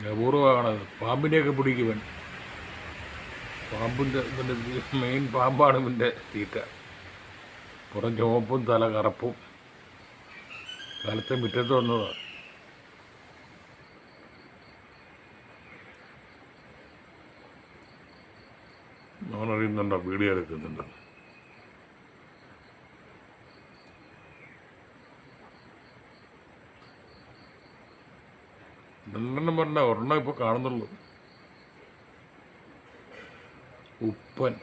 അപൂർവമാണത് പാമ്പിനെയൊക്കെ പിടിക്കുവൻ പാമ്പിന്റെ ഇതിന്റെ മെയിൻ പാമ്പാണ് ഇവന്റെ തീറ്റ. പുറം ചുവപ്പും തല കറുപ്പും. കാലത്തെ മുറ്റത്ത് വന്നതാണ് അവനറിയുന്നുണ്ടോ? വീഡിയോ എടുക്കുന്നുണ്ട്? രണ്ടെണ്ണം പറഞ്ഞ ഒരെണ്ണം ഇപ്പോൾ കാണുന്നുള്ളൂ. ഉപ്പൻ.